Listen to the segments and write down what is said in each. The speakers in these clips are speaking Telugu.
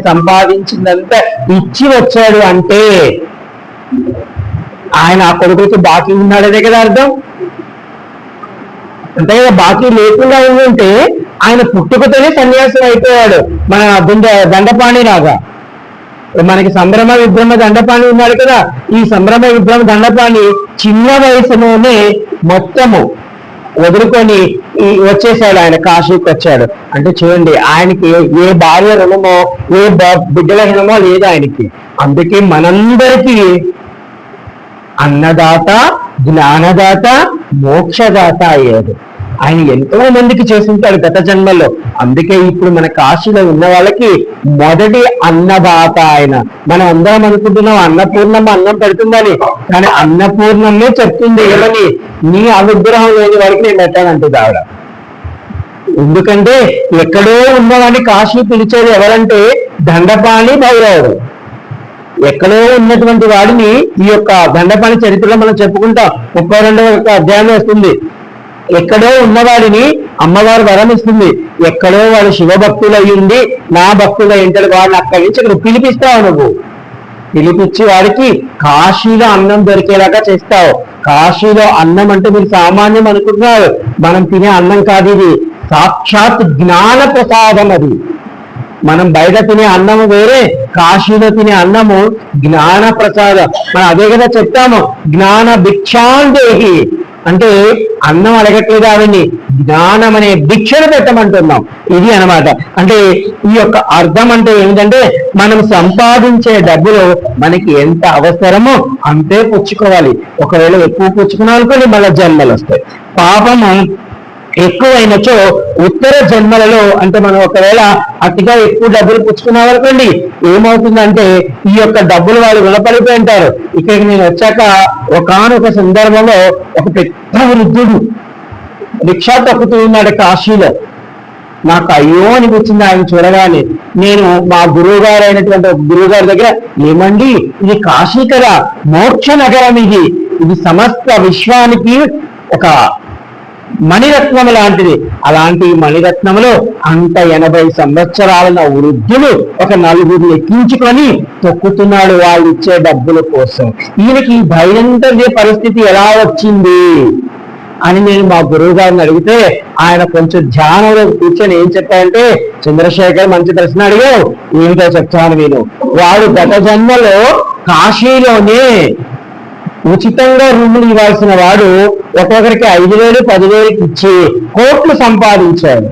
సంపాదించిందంతా ఇచ్చి వచ్చాడు అంటే ఆయన ఆ కొడుకులకి బాకీ ఉన్నాడనే కదా అర్థం? అంతే కదా బాకీ లేకుండా ఉంటే ఆయన పుట్టుకతోనే సన్యాసం అయిపోయాడు. మన దండ దండపాణి లాగా. మనకి సంభ్రమ విభ్రమ దండపాణి ఉన్నాడు కదా ఈ సంభ్రమ విభ్రమ దండపాణి చిన్న వయసులోనే మొత్తము వదులుకొని ఈ వచ్చేసాడు ఆయన కాశీకి వచ్చాడు. అంటే చూడండి ఆయనకి ఏ భార్య రుణమో ఏ బ- బిడ్డల రుణమో లేదు ఆయనకి. అందుకే మనందరికీ అన్నదాత జ్ఞానదాత మోక్షదాత అయ్యాడు ఆయన ఎంతో మందికి చేసింటాడు గత జన్మలో. అందుకే ఇప్పుడు మన కాశీలో ఉన్న వాళ్ళకి మొదటి అన్నదాత ఆయన. మనం అందరం అనుకుంటున్నాం అన్నపూర్ణమ్మ అన్నం పెడుతుందని. కానీ అన్నపూర్ణమ్మే చెప్తుంది ఏమని? నీ అనుగ్రహం లేని వాడికి నేను పెట్టానంటుంది ఆవిడ. ఎందుకంటే ఎక్కడో ఉన్నవాడిని కాశీ పిలిచేది ఎవరంటే దండపాణి భైరవుడు. ఎక్కడో ఉన్నటువంటి వాడిని ఈ యొక్క దండపాణి చరిత్రలో మనం చెప్పుకుంటాం. ముప్పై రెండవ యొక్క అధ్యాయం వస్తుంది. ఎక్కడో ఉన్నవాడిని అమ్మవారు వరం ఇస్తుంది ఎక్కడో వాడు శివభక్తులు అయ్యింది నా భక్తులు ఏంటాడు వాడిని అక్కడి నుంచి ఇక్కడ పిలిపిస్తావు నువ్వు. పిలిపించి వాడికి కాశీలో అన్నం దొరికేలాగా చేస్తావు. కాశీలో అన్నం అంటే మీరు సామాన్యం అనుకుంటున్నారు. మనం తినే అన్నం కాదు ఇది. సాక్షాత్ జ్ఞాన ప్రసాదం అది. మనం బయట తినే అన్నము వేరే కాశీలో తినే అన్నము జ్ఞాన ప్రసాదం. మనం అదే కదా చెప్తాము. జ్ఞాన భిక్షాందేహి అంటే అన్నం అడగట్లేదు ఆవిడ్ని? జ్ఞానం అనే భిక్షను పెట్టమంటున్నాం. ఇది అన్నమాట. అంటే ఈ యొక్క అర్థం అంటే ఏమిటంటే మనం సంపాదించే డబ్బులు మనకి ఎంత అవసరమో అంతే పుచ్చుకోవాలి. ఒకవేళ ఎక్కువ పుచ్చుకున్నా అనుకోండి మళ్ళీ జన్మలు వస్తాయి పాపము ఎక్కువైనచో ఉత్తర జన్మలలో అంటే మనం ఒకవేళ అతిగా ఎక్కువ డబ్బులు పుచ్చుకున్నాం అనుకోండి ఏమవుతుందంటే ఈ యొక్క డబ్బులు వాళ్ళు రుణపడిపోయి ఉంటారు. ఇక్కడికి నేను వచ్చాక ఒకానొక సందర్భంలో ఒక పెద్ద వృద్ధుడు రిక్షా తొక్కుతూ ఉన్నాడు కాశీలో. నాకు అయ్యో అనిపించింది ఆయన చూడగానే. నేను మా గురువు గారు అయినటువంటి ఒక గురువు గారి దగ్గర ఏమండి ఇది కాశీ కదా మోక్ష నగరం ఇది. ఇది సమస్త విశ్వానికి ఒక మణిరత్నం లాంటిది. అలాంటి మణిరత్నములో అంత ఎనభై సంవత్సరాల వృద్ధులు ఒక నలుగురు ఎక్కించుకొని తొక్కుతున్నాడు వాళ్ళు ఇచ్చే డబ్బుల కోసం. ఈయనకి భయంకర పరిస్థితి ఎలా వచ్చింది? అని నేను మా గురువు గారిని అడిగితే ఆయన కొంచెం ధ్యానంలో కూర్చొని ఏం చెప్పారంటే చంద్రశేఖర్ మంచి ప్రశ్న అడిగావు. ఏమిటో చెప్తాను నేను. వాడు గత జన్మలో కాశీలోనే ఉచితంగా రూములు ఇవ్వాల్సిన వాడు ఒక్కొక్కరికి ఐదు వేలు పదివేలకి ఇచ్చి కోట్లు సంపాదించాడు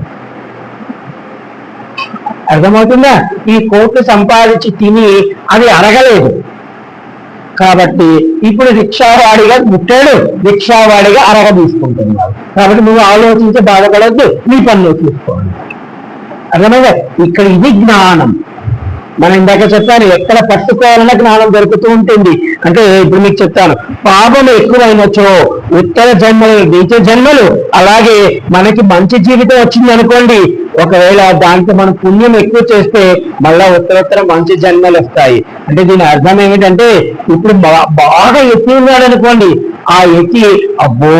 అర్థమవుతుందా? ఈ కోట్లు సంపాదించి తిని అది అరగలేదు కాబట్టి ఇప్పుడు రిక్షావాడిగా పుట్టాడు రిక్షావాడిగా అరగ తీసుకుంటున్నాడు. కాబట్టి నువ్వు ఆలోచించి బాధపడద్దు నీ పనులు చూసుకోండి. అర్థమైందా? ఇక్కడ ఇది జ్ఞానం. మనం ఇందాక చెప్పాను ఎక్కడ పట్టుకోవాలన్నా జ్ఞానం దొరుకుతూ ఉంటుంది. అంటే ఇప్పుడు మీకు చెప్తాను పాపం ఎక్కువైనచో ఉత్తర జన్మలు నీచ జన్మలు అలాగే మనకి మంచి జీవితం వచ్చింది అనుకోండి. ఒకవేళ దాంట్లో మనం పుణ్యం ఎక్కువ చేస్తే మళ్ళా ఉత్తరోత్తర మంచి జన్మలు వస్తాయి. అంటే దీని అర్థం ఏమిటంటే ఇప్పుడు బాగా ఎత్తి ఉన్నాడు అనుకోండి ఆ ఎక్కి అబ్బో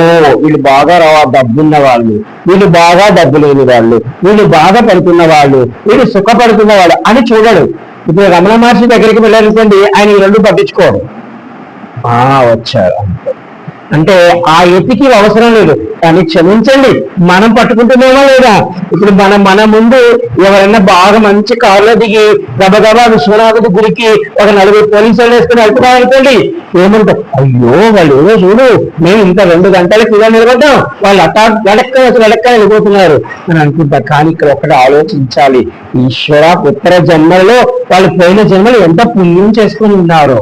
వీళ్ళు బాగా రావా డబ్బున్న వాళ్ళు. వీళ్ళు బాగా డబ్బు లేని వాళ్ళు. వీళ్ళు బాగా పడుతున్న వాళ్ళు. వీళ్ళు సుఖపడుతున్న వాళ్ళు అని చూడడు. ఇప్పుడు రమణ మహర్షి దగ్గరికి వెళ్ళారనుకోండి ఆయన ఈ రెండు పట్టించుకోడు. ఆ వచ్చారు అంతే. అంటే ఆ ఎత్తికి అవసరం లేదు. కానీ క్షమించండి మనం పట్టుకుంటున్నామా లేదా? ఇప్పుడు మన మన ముందు ఎవరైనా బాగా మంచి కారులో దిగి గబగబా విశ్వనాథుడి గుడికి ఒక నలుగురు పోలీసులు వేసుకుని వెళ్తున్నాం అనుకోండి అయ్యో వాళ్ళు ఏదో చూడు మేము ఇంకా రెండు గంటలకు ఇలా నిలబడ్డాం. వాళ్ళు అట్టా వెడక్క వెడక్క వెళ్ళిపోతున్నారు. అని అనుకుంటా. కానీ ఇక్కడ ఒకటి ఆలోచించాలి. ఈశ్వర ఉత్తర జన్మలో వాళ్ళు పోయిన జన్మలు ఎంత పుణ్యం చేసుకుని ఉన్నారో.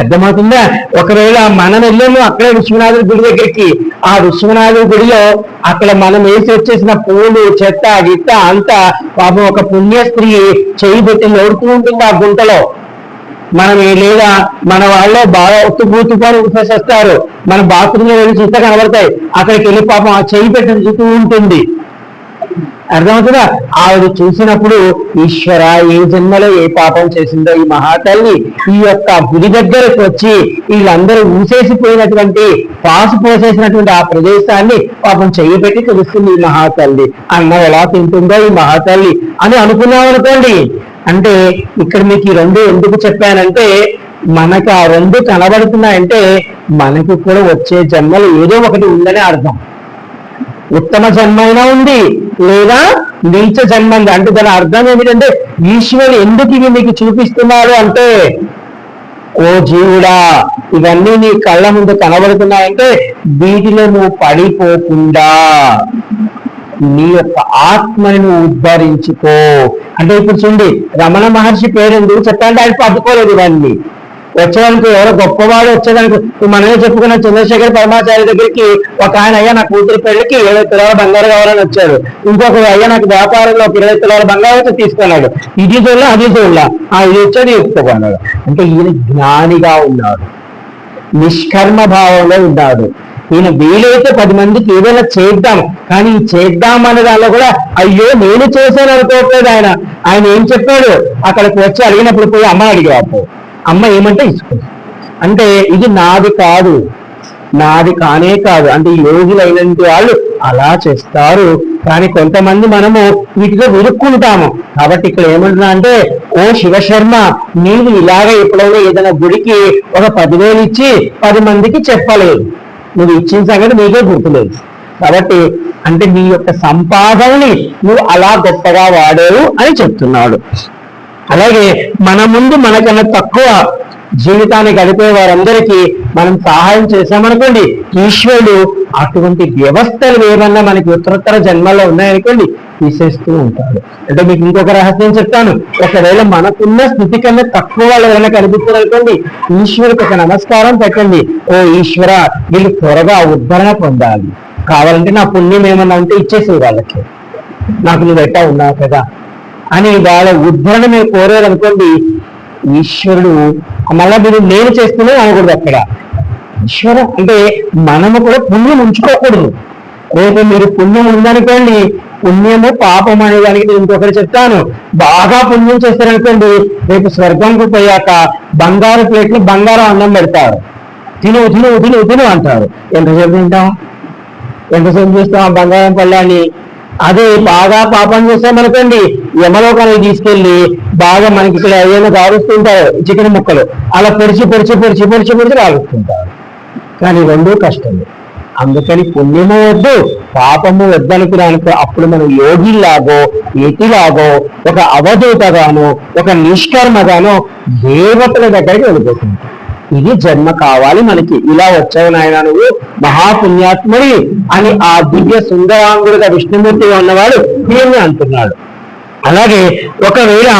అర్థమవుతుందా? ఒకవేళ మనం వెళ్ళాము అక్కడే విశ్వనాథుడి గుడి దగ్గరికి. ఆ విశ్వనాథుడి గుడిలో అక్కడ మనం వేసి వచ్చేసిన పూలు చెత్త గిత్త అంతా పాపం ఒక పుణ్య స్త్రీ చేయి పెట్టి లోడుతూ ఉంటుంది ఆ గుంటలో. మనం లేదా మన వాళ్ళే బాగా ఒత్తుపూతుకొని ఉపేసేస్తారు మన బాత్రూంలో వెళ్ళి చూస్తే కనబడతాయి. అక్కడికి వెళ్ళి పాపం ఆ చేయి పెట్టి చూస్తూ ఉంటుంది. అర్థమవుతుందా? ఆవిడ చూసినప్పుడు ఈశ్వర ఏ జన్మలో ఏ పాపం చేసిందో ఈ మహాతల్లి ఈ యొక్క గుడి దగ్గరకు వచ్చి వీళ్ళందరూ ఊసేసిపోయినటువంటి పాసు పోసేసినటువంటి ఆ ప్రదేశాన్ని పాపం చెయ్యబెట్టి తెలుస్తుంది ఈ మహాతల్లి. అన్నం ఎలా తింటుందో ఈ మహాతల్లి అని అనుకున్నాం అనుకోండి. అంటే ఇక్కడ మీకు ఈ రెండు ఎందుకు చెప్పానంటే మనకు ఆ రెండు కనబడుతున్నాయంటే మనకు కూడా వచ్చే జన్మలు ఏదో ఒకటి ఉందని అర్థం. ఉత్తమ జన్మ అయినా ఉంది లేదా నీచ జన్మంది అంటే దాని అర్థం ఏమిటంటే ఈశ్వరుడు ఎందుకు ఇవి నీకు చూపిస్తున్నాడు అంటే ఓ జీవుడా ఇవన్నీ నీ కళ్ళ ముందు కనబడుతున్నాయంటే వీటిలో నువ్వు పడిపోకుండా నీ యొక్క ఆత్మని నువ్వు ఉద్ధరించుకో. అంటే ఇప్పుడు చూడండి రమణ మహర్షి పేరు ఎందుకు చెప్పాలంటే ఆయన పట్టుకోలేదు ఇవన్నీ. వచ్చేదానికి ఎవరో గొప్పవాడు వచ్చేదానికి. మనమే చెప్పుకున్న చంద్రశేఖర్ పరమాచార్య దగ్గరికి ఒక ఆయన అయ్యా నా కూతురు పెళ్ళికి ఇరవై తులాల బంగారు కావాలని వచ్చాడు. ఇంకొక అయ్యా నాకు వ్యాపారంలో ఒక ఇరవై తులాల బంగారు వచ్చి తీసుకున్నాడు. ఇది చూడలా అది చూడలా. ఆ ఇది వచ్చాడు చెప్పుకున్నాడు అంటే ఈయన జ్ఞానిగా ఉన్నాడు. నిష్కర్మ భావంలో ఉన్నాడు. ఈయన వీలైతే పది మందికి ఏదైనా చేద్దాం. కానీ ఈ చేద్దాం అనే దానిలో కూడా అయ్యో నేను చేశాను అనుకోవట్లేదు ఆయన. ఆయన ఏం చెప్పాడు? అక్కడికి వచ్చి అడిగినప్పుడు పోయి అమ్మ అడిగాపు అమ్మ ఏమంటే ఇస్తుంది అంటే ఇది నాది కాదు. నాది కానే కాదు. అంటే యోగులైనంటి వాళ్ళు అలా చేస్తారు. కానీ కొంతమంది మనము వీటిలో విరుక్కుంటాము కాబట్టి ఇక్కడ ఏమంటున్నా అంటే ఓ శివశర్మ నీవు ఇలాగ ఎప్పుడైనా ఏదైనా గుడికి ఒక పదివేలు ఇచ్చి పది మందికి చెప్పలేదు. నువ్వు ఇచ్చిన సంగతి నీకే గుర్తులేదు. కాబట్టి అంటే నీ యొక్క సంపాదనని నువ్వు అలా గొప్పగా వాడావు అని చెప్తున్నాడు. అలాగే మన ముందు మనకన్నా తక్కువ జీవితాన్ని గడిపే వారందరికీ మనం సహాయం చేశామనుకోండి ఈశ్వరుడు అటువంటి వ్యవస్థలు ఏమన్నా మనకి ఉత్తరోత్తర జన్మలో ఉన్నాయనుకోండి తీసేస్తూ ఉంటాడు. అంటే మీకు ఇంకొక రహస్యం చెప్తాను. ఒకవేళ మనకున్న స్థితి కన్నా తక్కువ వాళ్ళు ఏమైనా కనిపిస్తారనుకోండి ఈశ్వరుడికి ఒక నమస్కారం పెట్టండి. ఓ ఈశ్వర వీళ్ళు త్వరగా ఉద్ధరణ పొందాలి. కావాలంటే నా పుణ్యం ఏమన్నా ఉంటే ఇచ్చేసి వాళ్ళకి. నాకు నువ్వు ఎట్టా ఉన్నావు కదా అని వాళ్ళ ఉద్ధరణ మీరు కోరారనుకోండి ఈశ్వరుడు మళ్ళా మీరు నేను చేస్తూనే అనకూడదు అక్కడ. ఈశ్వర అంటే మనము కూడా పుణ్యం ఉంచుకోకూడదు. రేపు మీరు పుణ్యం ఉందనుకోండి పుణ్యము పాపం అనే దానికి నేను ఇంకొకటి చెప్తాను. బాగా పుణ్యం చేస్తారనుకోండి రేపు స్వర్గంకు పోయాక బంగారు ప్లేట్లు బంగారం అన్నం పెడతారు. తిను తిను తిను తిను అంటారు. ఎంతసేపు తింటాం? ఎంతసేపు చూస్తాం? బంగారం పళ్ళాన్ని అదే బాగా పాపం చేస్తామనుకోండి యమలోకానికి తీసుకెళ్ళి బాగా మనకి ఇక్కడ ఏదైనా కారుస్తుంటారు చికెన్ ముక్కలు. అలా పొడిచి పొడిచి పొడిచి పొడిచి పొడిచి కారుస్తుంటారు కానీ రెండూ కష్టమే. అందుకని పుణ్యము వద్దు పాపము వద్దనుకున్నానికి అప్పుడు మనం యోగిలాగో ఎటిలాగో ఒక అవధూతగాను ఒక నిష్కర్మగాను దేవతల దగ్గరికి వెళ్ళిపోతుంది ఇది జన్మ కావాలి మనకి. ఇలా వచ్చావు నాయన నువ్వు మహాపుణ్యాత్ముడి అని ఆ దివ్య సుందరాంగుడుగా విష్ణుమూర్తిగా ఉన్నవాడు దీన్ని అంటున్నాడు. అలాగే ఒకవేళ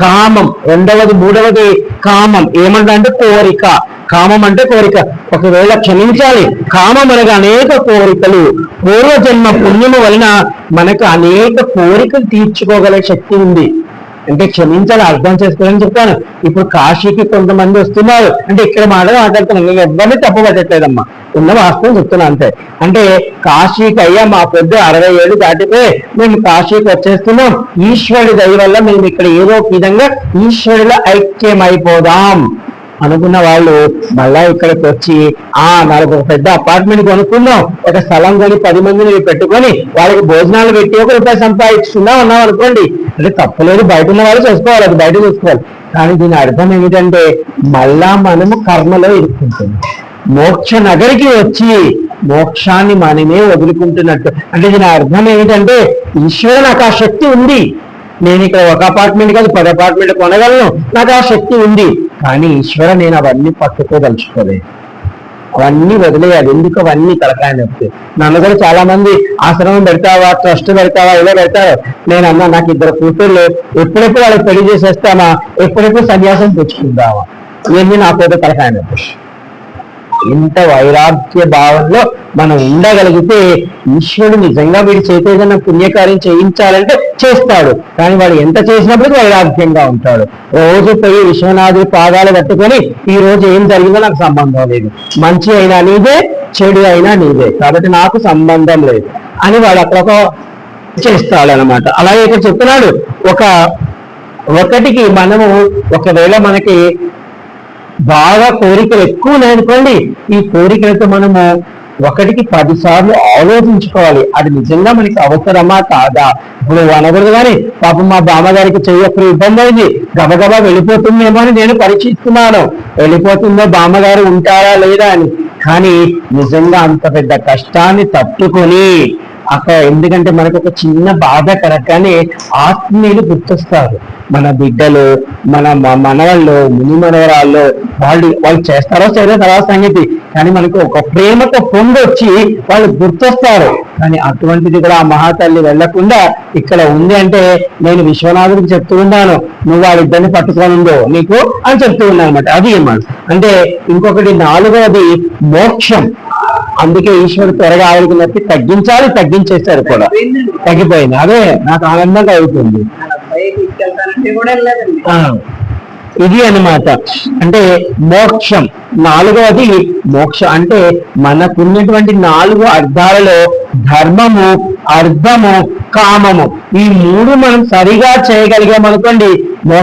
కామం రెండవది మూడవది కామం ఏమంటా అంటే కోరిక. కామం అంటే కోరిక. ఒకవేళ క్షమించాలి. కామం అనగా అనేక కోరికలు. పూర్వజన్మ పుణ్యము వలన మనకు అనేక కోరికలు తీర్చుకోగల శక్తి ఉంది. అంటే క్షమించాలి అర్థం చేసుకోవాలని చెప్తాను ఇప్పుడు కాశీకి కొంతమంది వస్తున్నారు. అంటే ఇక్కడ మాట మాట్లాడుతున్నాను నేను ఎవరిని తప్పబట్టట్లేదమ్మా ఉన్న వాస్తవం చెప్తున్నా అంతే. అంటే కాశీకి అయ్యా మా పెద్ద అరవై ఏళ్ళు దాటిపోయి మేము కాశీకి వచ్చేస్తున్నాం. ఈశ్వరుడి దయ వల్ల మేము ఇక్కడ ఏదో ఒక విధంగా ఈశ్వరుల ఐక్యమైపోదాం. అనుకున్న వాళ్ళు మళ్ళా ఇక్కడికి వచ్చి ఆ నాలుగు ఒక పెద్ద అపార్ట్మెంట్ కొనుక్కుందాం. ఒక స్థలం కొని పది మందిని పెట్టుకొని వాళ్ళకి భోజనాలు పెట్టి ఒక రూపాయి సంపాదించుకుందాం అన్నాం అనుకోండి. అంటే తప్పలేదు బయట ఉన్న వాళ్ళు చేసుకోవాలి అది బయట చూసుకోవాలి. కానీ దీని అర్థం ఏమిటంటే మళ్ళా మనము కర్మలో ఇరుక్కుంటుంది మోక్ష నగరికి వచ్చి మోక్షాన్ని మనమే వదులుకుంటున్నట్టు. అంటే దీని అర్థం ఏమిటంటే ఈశ్వరు నాకు ఆ శక్తి ఉంది. నేను ఇక్కడ ఒక అపార్ట్మెంట్ కాదు పది అపార్ట్మెంట్ కొనగలను. నాకు ఆ శక్తి ఉంది. కానీ ఈశ్వర నేను అవన్నీ పట్టుకోదలుచుకోలేదు అవన్నీ వదిలేయాలి. ఎందుకు అవన్నీ తలకాయ నొప్పి నన్ను కూడా చాలా మంది ఆశ్రమం పెడతావా ట్రస్ట్ పెడతావా ఇలా పెడతారు. నేను అన్నా నాకు ఇద్దరు కూతుర్లు ఎప్పుడెప్పుడు వాళ్ళకి పెళ్ళి చేసేస్తామా? ఎప్పుడెప్పుడు సన్యాసం తెచ్చుకుందామా? ఇవన్నీ నాకు ఒక తలకాయ నొప్పి ఇంత వైరాగ్య భావంలో మనం ఉండగలిగితే ఈశ్వరుడు నిజంగా వీడి చేతేదన్న పుణ్యకార్యం చేయించాలంటే చేస్తాడు. కానీ వాడు ఎంత చేసినప్పటికీ వైరాగ్యంగా ఉంటాడు. రోజు పోయి విశ్వనాథుడి పాదాలు పట్టుకొని ఈ రోజు ఏం జరిగిందో నాకు సంబంధం లేదు. మంచి అయినా నీదే చెడు అయినా నీదే. కాబట్టి నాకు సంబంధం లేదు. అని వాడు అక్కడ ఒక చేస్తాడనమాట అలాగే ఇక్కడ చెప్తున్నాడు ఒక ఒకటికి మనము ఒకవేళ మనకి బాగా కోరికలు ఎక్కువ లేనుకోండి ఈ కోరికలతో మనము ఒకటికి పది సార్లు ఆలోచించుకోవాలి. అది నిజంగా మనకి అవసరమా కాదా? ఇప్పుడు అనకూడదు కానీ పాపం మా బామ్మగారికి చెయ్యప్పుడు ఇబ్బంది అయింది గబగబా వెళ్ళిపోతుందేమో అని నేను పరీక్షిస్తున్నాను. వెళ్ళిపోతుందో బామ్మగారు ఉంటారా లేదా అని. కానీ నిజంగా అంత పెద్ద కష్టాన్ని తట్టుకొని అక్కడ ఎందుకంటే మనకు ఒక చిన్న బాధ కలగగానే ఆత్మీయులు గుర్తొస్తారు. మన బిడ్డలు మన మనవాళ్ళు ముని మనవరాళ్ళు వాళ్ళు వాళ్ళు చేస్తారో చేయరో తర్వాత సంగతి. కానీ మనకు ఒక ప్రేమతో పొందొచ్చి వాళ్ళు గుర్తొస్తారు. కానీ అటువంటిది కూడా ఆ మహాతల్లి వెళ్ళకుండా ఇక్కడ ఉంది అంటే నేను విశ్వనాథుడికి చెప్తూ ఉన్నాను. నువ్వు వాళ్ళిద్దరిని పట్టుకొని ఉందో నీకు అని చెప్తూ ఉన్నాను అనమాట అది ఏమాట అంటే ఇంకొకటి నాలుగవది మోక్షం. అందుకే ఈశ్వరుడు త్వరగా ఆవిడకి నొప్పి తగ్గించాలి తగ్గించేశారు కూడా. తగ్గిపోయింది. అదే నాకు ఆనందంగా అవుతుంది అబ్బాయి తీసుకెళ్తానంటే కూడా వెళ్ళలేదండి ఆ, ఇది అన్నమాట. అంటే మోక్షం. నాలుగవది మోక్ష. అంటే మనకున్నటువంటి నాలుగు అర్థాలలో ధర్మము అర్థము కామము. ఈ మూడు మనం సరిగా చేయగలిగామనుకోండి